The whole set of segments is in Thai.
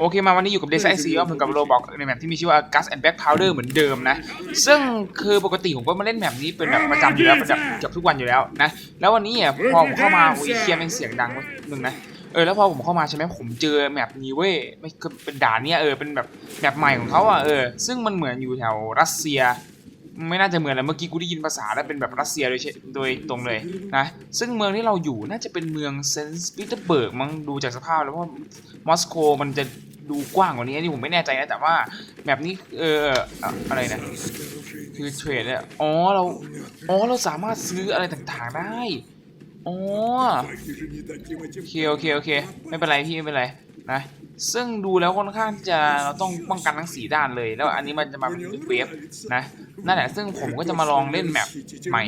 โอเคมาวันนี้อยู่กับเดซไอซีเหมือนกับโรบอกในแมปที่มีชื่อว่า Gus and Back Powder เหมือนเดิมนะ ซึ่งคือปกติผมก็มาเล่นแมปนี้เป็นแบบประจำอยู่แล้วประจำเกือบทุกวันอยู่แล้วนะ แล้ววันนี้อะพอผมเข้ามาโอ้ยเคียแม่งเสียงดังเว้ยนึงนะเออแล้วพอผมเข้ามาใช่ไหมผมเจอแมปนี้เว้ยไม่คือเป็นด่านเนี้ยเออเป็นแบบแมปใหม่ของเขาอะเออซึ่งมันเหมือนอยู่แถวรัสเซียไม่น่าจะเหมือนแล้วเมื่อกี้กูได้ยินภาษาแล้วเป็นแบบรัสเซียโดยเฉโดยตรงเลยนะซึ่งเมืองที่เราอยู่น่าจะเป็นเมืองเซนต์ปีเตอร์เบิร์กมั้งดูจากสภาพแล้วเพราะมอสโกมันจะ ดูกว้างกว่านี้อันนี้ผมไม่แน่ใจนะแต่ว่าแบบนี้เออออะไรนะคือเทรดเนี่ยอ๋อเราอ๋อเราสามารถซื้ออะไรต่างๆได้อ๋อโอเคโอเคโอเคไม่เป็นไรพี่ไม่เป็นไรนะ ซึ่งดูแล้วค่อนข้างจะเราต้องป้องกันทั้งสีด้านเลย แล้วอันนี้มันจะมาเป็นเวฟนะนั่นแหละซึ่งผมก็จะมาลองเล่นแมปใหม่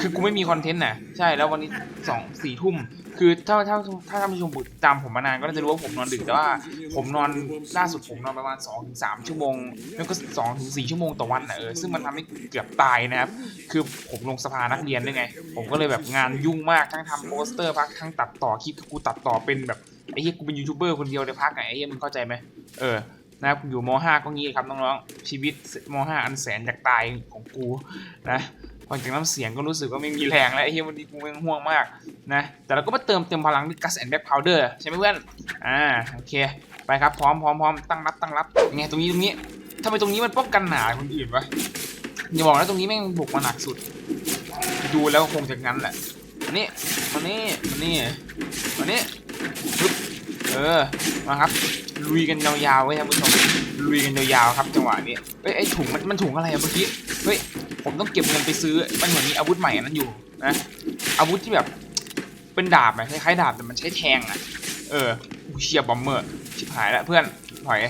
คือกูไม่มีคอนเทนต์นะใช่แล้ววันนี้สองสี่ทุ่มคือถ้าถ้าถ้าท่านผู้ชมตามผมมานานก็น่าจะรู้ว่าผมนอนดึกแต่ว่า ผมนอนล่าสุดผมนอนประมาณ2อถึงสชั่วโมง แล้วก็2อถึงสชั่วโมงต่อวันนะเออซึ่งมันทำให้เกือบตายนะครับ คือผมลงสภานักเรียนด้วยไง ผมก็เลยแบบงานยุ่งมากทั้งทำโปสเตอร์พักทั้งตัดต่อคลิปกูตัดต่อเป็นแบบ ไอ้เหี้ยกูเป็นยูทูบเบอร์คนเดียวในพักไงไอ้เหี้ยมึงเข้าใจไหมเออนะครับอยู่ม .5 ก็งี้ครับน้องๆชีวิตม .5 อันแสนอยากตายของกูนะฟังจากน้ำเสียงก็รู้สึกว่าไม่มีแรงแล้วไอ้เหี้ยวันนี้กูแม่งห่วงมากนะแต่เราก็มาเติมเต็มพลังด้วยกัสแอนด์แบ็คพาวเดอร์ใช่ไหมเพื่อนอ่าโอเคไปครับพร้อมพร้อมพร้อมตั้งรับตั้งรับไงตรงนี้ตรงนี้ทำไมตรงนี้มันป้องกันหนาคนอื่นวะอย่าบอกนะตรงนี้แม่งบุกมาหนักสุด ดูแล้วคงจะงั้นแหละมานี่มานี่มานี่มานี่ เออ มาครับ ลุยกันยาวๆไว้ท่านผู้ชม ลุยกันยาวๆครับจังหวะนี้เฮ้ยไอ้ถุงมันมันถุงอะไรอะเมื่อกี้ เฮ้ย ผมต้องเก็บเงินไปซื้อ มันเหมือนมีอาวุธใหม่อันนั้นอยู่นะ อาวุธที่แบบ เป็นดาบอะคล้ายๆดาบแต่มันใช้แทงอะเออเชียบอมเมอร์ ชิบหายแล้วเพื่อนถอย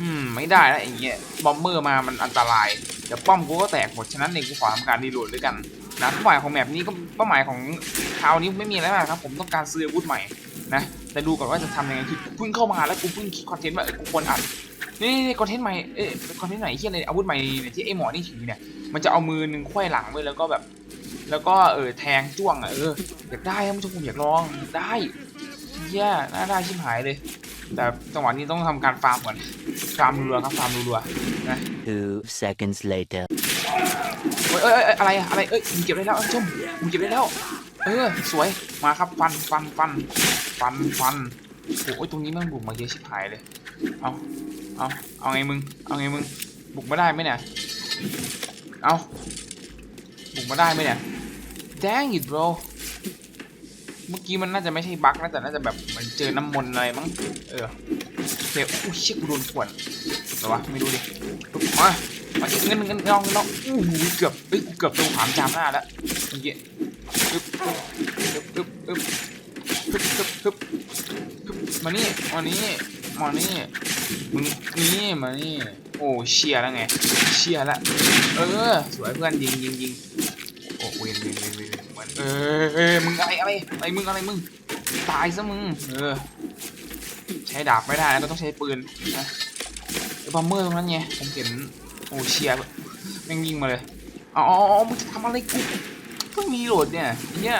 อืมไม่ได้แล้วอย่างเงี้ย บอมเมอร์มามันอันตราย เดี๋ยวป้อมกูก็แตกหมด ฉะนั้นเองกูขอทำการรีโหลดด้วยกัน นะเป้าหมายของแมปนี้ก็เป้าหมายของคราวนี้ไม่มีอะไรมากครับ ผมต้องการซื้ออาวุธใหม่นะแต่ดูก่อนว่าจะทำยังไงคือเพิ่งเข้ามาแล้วกูเพิ่งคิดคอนเทนต์ว่าเออกูควรอัดนี่นี่คอนเทนต์ใหม่เอ้คอนเทนต์ไหนที่ในอาวุธใหม่เนี่ยที่ไอ้หมอนี่ถือเนี่ยมันจะเอามือหนึ่งไขว้หลังไว้แล้วก็แบบ แล้วก็เออแทงจ้วงอะเอออยากได้ครับผู้ชมผมอยากลองได้เย้ยน่าได้ชิบหายเลย แต่จังหวะนี้ต้องทำการฟาร์มก่อนฟาร์มรัวครับฟาร์มรัวนะ Two seconds later. เอ้ยเอ้ยอะไรอะอะไรเอ้ยมึงเก็บได้แล้วท่าชมมึงเก็บได้แล้ว เออ สวยมาครับฟันฟันฟันฟันฟันโอ้ยตรงนี้มันบุกมาเยอะชิบหายเลยเอาเอาเอาไงมึงเอาไงมึงบุกมาได้ไหมเนี่ยเอาบุกมาได้ไหมเนี่ย dang it bro เมื่อกี้มันน่าจะไม่ใช่บั๊กนะแต่น่าจะแบบมันเจอน้ำมนต์อะไรมั้งเออเดี๋ยวอุ้ยเชี่ยกูโดนขวนหรอวะไม่รู้ดิปุ๊บมา งั้นมันงั้นน้องน้องอู้เกือบเกือบโดนขวามจามหน้าแล้วเมื่อกี้อึ๊บอึ๊บอึ๊บอึ๊บอึ๊บอึ๊บอึ๊บมานี่มานี่มานี่มึงนี่มานี่โอ้เชียร์แล้วไงเชียร์ละเออสวยเพื่อนยิงยิงยิงโอ้เวียนเวนเวนเวียนเออเออมึงอะไรอะไรอะไรมึงอะไรมึงตายซะมึงเออใช้ดาบไม่ได้แล้วก็ต้องใช้ปืนนะบัมเมอร์ตรงนั้นไงผมเห็น โอ้เชียร์แม่งยิงมาเลยอ๋อมึงจะทำอะไรกูเพิ่งมีโหลดเนี่ยเนี่ย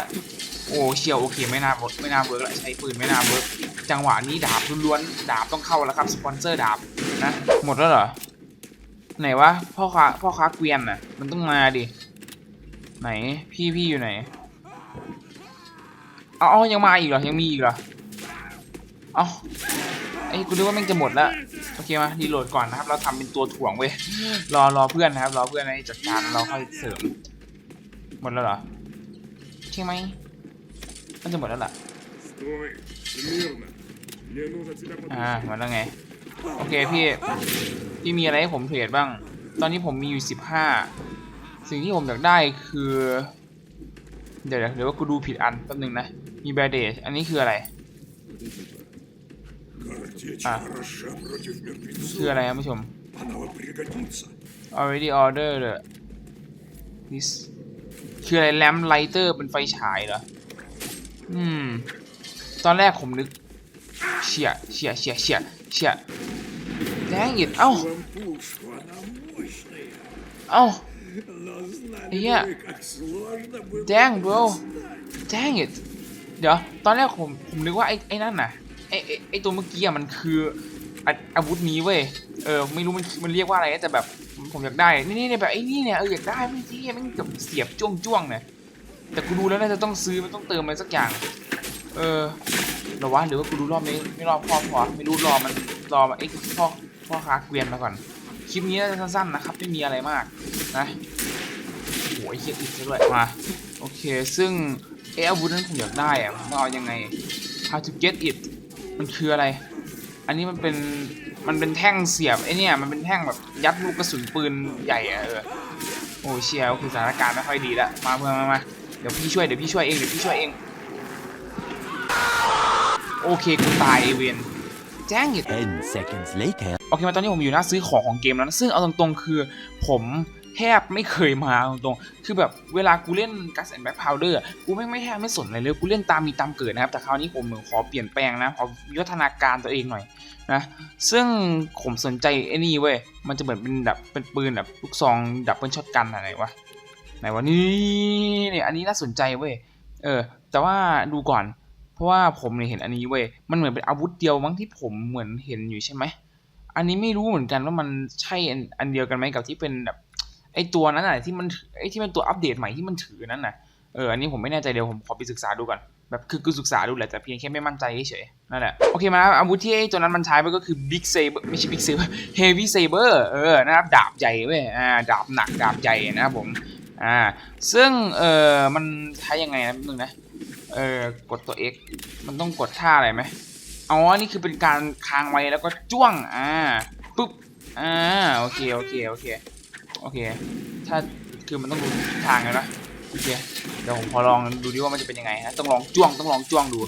โอ้เชียร์โอเคไม่น่าไม่น่าเวิร์กละใช้ปืนไม่น่าเวิร์กจังหวะนี้ดาบล้วนๆดาบต้องเข้าแล้วครับสปอนเซอร์ดาบนะหมดแล้วเหรอไหนวะพ่อค้าพ่อค้าเกวียนน่ะมันต้องมาดิไหนพี่พี่อยู่ไหนอาเอยังมาอีกเหรอยังมีอีกเหรอเอไอ้กูนึกว่าแม่งจะหมดแล้ว โอเคมาดีโหลดก่อนนะครับ เราทำเป็นตัวถ่วงเว้ยรอรอเพื่อนนะครับ รอเพื่อนให้จัดการเราค่อยเสริมหมดแล้วเหรอใช่ไหมมันจะหมดแล้วล่ะอ่าหมดแล้วไง โอเคพี่พี่มีอะไรให้ผมเทรดบ้าง ตอนนี้ผมมีอยู่สิบห้าสิ่งที่ผมอยากได้คือ เดี๋ยวเดี๋ยวว่ากูดูผิดอันแป๊บนึงนะ มีแบรเดชอันนี้คืออะไร คืออะไรครับผู้ชม already order this คืออะไรแลมไลเตอร์เป็นไฟฉายเหรอ อืม ตอนแรกผมนึกเฉียเฉียเฉียเฉียเฉียแดงอิดเอ้า เอ้าไอ้เหี้ยแดง bro แดงอิดเดี๋ยว ตอนแรกผม ผมนึกว่าไอ้ไอ้นั่นน่ะ ไอไอ้ไอตัวเมื่อกี้อะมันคืออาอาวุธนี้เว้ย เออไม่รู้มันมันเรียกว่าอะไรนะแต่แบบผมอยากได้ นี่นี่เนี่ยแบบไอ้นี่เนี่ยเอออยากได้ไม่ที่มันกับเสียบจ้วงจ้วงๆเนี่ยแต่กูดูแล้วน่าจะต้องซื้อมันต้องเติมอะไรสักอย่าง เออหรอวะหรือว่ากูดูรอบนี้ไม่รอบพ่อพอไม่รู้รอมันรอมันไอ้พ่อพ่อค้าเกวียนมาก่อน คลิปนี้น่าจะสั้นๆนะครับไม่มีอะไรมากนะโอ้ยเฮียอีกซะด้วยมาโอเค ซึ่งไอ้อาวุธนั้นผมอยากได้อะผมเอายังไง how to get it มันคืออะไร อันนี้มันเป็น มันเป็นแท่งเสียบไอเนี่ย มันเป็นแท่งแบบยัดลูกกระสุนปืนใหญ่อะเออ โอ้เชียร์คือสถานการณ์ไม่ค่อยดีละ มาเพื่อนมามาเดี๋ยวพี่ช่วย เดี๋ยวพี่ช่วยเอง เดี๋ยวพี่ช่วยเอง โอเค กูตายไอเวนแจ้งอีก 10 seconds later. โอเค มาตอนนี้ผมอยู่หน้าซื้อของของเกมแล้วนะ ซึ่งเอาตรงๆคือผม แทบไม่เคยมาตรงๆ คือแบบเวลากูเล่น Gas and Back Powder อะกูไม่ไม่แทบไม่สนอะไรเลย กูเล่นตามมีตามเกิดนะครับ แต่คราวนี้ผมขอเปลี่ยนแปลงนะ ขอวิวัฒนาการตัวเองหน่อยนะ ซึ่งผมสนใจไอ้นี่เว้ย มันจะเหมือนเป็นแบบเป็นปืนแบบลูกซองดับเบิลช็อตกันอะไรวะ ไหนวะนี่เนี่ยอันนี้น่าสนใจเว้ย เออ แต่ว่าดูก่อน เพราะว่าผมเนี่ยเห็นอันนี้เว้ย มันเหมือนเป็นอาวุธเดียวมั้งที่ผมเหมือนเห็นอยู่ใช่ไหม อันนี้ไม่รู้เหมือนกันว่ามันใช่อันเดียวกันไหมกับที่เป็นแบบ ไอตัวนั้นน่ะที่มันไอที่เป็นตัวอัปเดตใหม่ที่มันถือนั่นน่ะเอออันนี้ผมไม่แน่ใจเดี๋ยวผมขอไปศึกษาดูก่อนแบบคือคือศึกษาดูแหละแต่เพียงแค่ไม่มั่นใจเฉยนั่นแหละโอเคมาอาวุธที่ไอตัวนั้นมันใช้ไปก็คือ Big Saber ไม่ใช่ Big Saber Heavy Saber เออนะครับดาบใหญ่เว้ยอ่าดาบหนักดาบใหญ่นะครับผมอ่าซึ่งเออมันใช้ยังไงนะนึงนะเออกดตัว X มันต้องกดท่าอะไรไหมอ๋อนี่คือเป็นการค้างไว้แล้วก็จ้วงอ่าปุ๊บอ่าโอเคโอเคโอเค โอเค ถ้าคือมันต้องดูทิศทางเลยนะโอเคเดี๋ยวผมพอลองดูดิว่ามันจะเป็นยังไงนะต้องลองจ้วงต้องลองจ้วงดู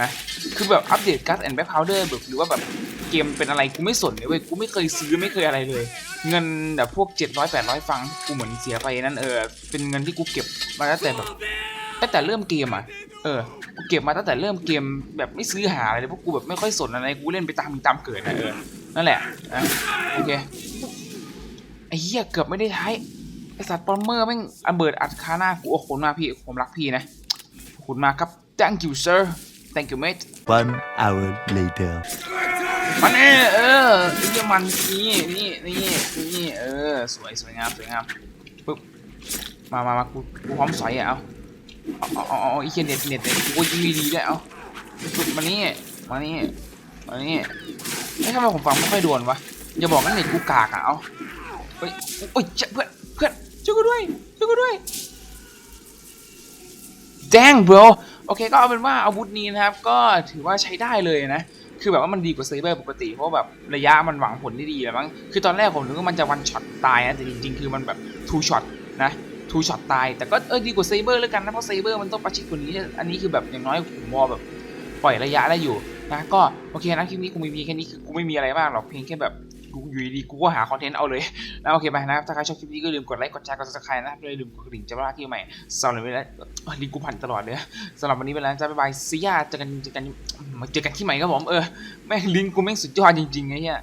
นะคือแบบอัปเดต Gas and Back Powder แบบหรือว่าแบบเกมเป็นอะไรกูไม่สนเลยเว้ยกูไม่เคยซื้อไม่เคยอะไรเลย เงินแบบพวก 700 800 ฟังกูเหมือนเสียไปนั่นเออเป็นเงินที่กูเก็บมาตั้งแต่แบบตั้งแต่เริ่มเกมอะเออกูเก็บมาตั้งแต่เริ่มเกมแบบไม่ซื้อหาอะไรเลยเพราะกูแบบไม่ค่อยสนอะไรกูเล่นไปตามมีตามเกิดนะเออนั่นแหละอะโอเค ไอ้เหี้ยเกือบไม่ได้ใช้ไอ้สัตว์ปอมเมอร์แม่งระเบิดอัดคาหน้ากูโอ้โหมากพี่ผมรักพี่นะขอบคุณมากครับ thank you sir thank you mate One hour later. มันเออเออไอ้เหี้ยมันนี่นี่นี่นี่เออสวยสวยงามสวยงามปึ๊บมามามากูกูพร้อมสอยอะเอาเอาเอาเอาเอาไอ้เหี้ยเน็ตเน็ตเน็ตกูยิงดีๆด้วยเอาปึ๊บมานี่มานี่มานี่ไอ้ยทำไมผมฟังไม่ค่อยโดนวะอย่าบอกว่าเน็ตกูกากอะเอา เฮ้ยโอ้ยเจ็บเพื่อนเพื่อนช่วยกูด้วยช่วยกูด้วยแจ้ง bro โอเคก็เอาเป็นว่าอาวุธนี้นะครับ ก็ถือว่าใช้ได้เลยนะคือแบบว่ามันดีกว่าเซเบอร์ปกติ เพราะแบบระยะมันหวังผลได้ดีแล้วมั้งคือตอนแรกผมนึกว่ามันจะวันช็อตตายนะแต่จริงๆ คือมันแบบทูช็อตนะทูช็อตตาย แต่ก็เออดีกว่าเซเบอร์แล้วกันนะ เพราะเซเบอร์มันต้องประชิดกว่านี้ อันนี้คือแบบอย่างน้อยผมมอแบบปล่อยระยะได้อยู่นะก็โอเคนะคลิปนี้กูมีเพียงแค่นี้คือกูไม่มีอะไรมากหรอกเพียงแค่แบบ กูอยู่ดีกูก็หาคอนเทนต์เอาเลยนะโอเคไปนะครับ ถ้าใครชอบคลิปนี้ก็อย่าลืมกดไลค์กดแชร์กดซับสไครต์นะครับอย่าลืมกดกระดิ่งจะไม่พลาดคลิปใหม่สำหรับวันนี้ลิงกูผ่านตลอดเลยสำหรับวันนี้ไปแล้วจ้าบ๊ายบายซีย่าเจอกันเจอกันเจอกันที่ใหม่ครับผมเออแม่งลิงกูแม่งสุดยอดจริงๆไอ้เนี่ย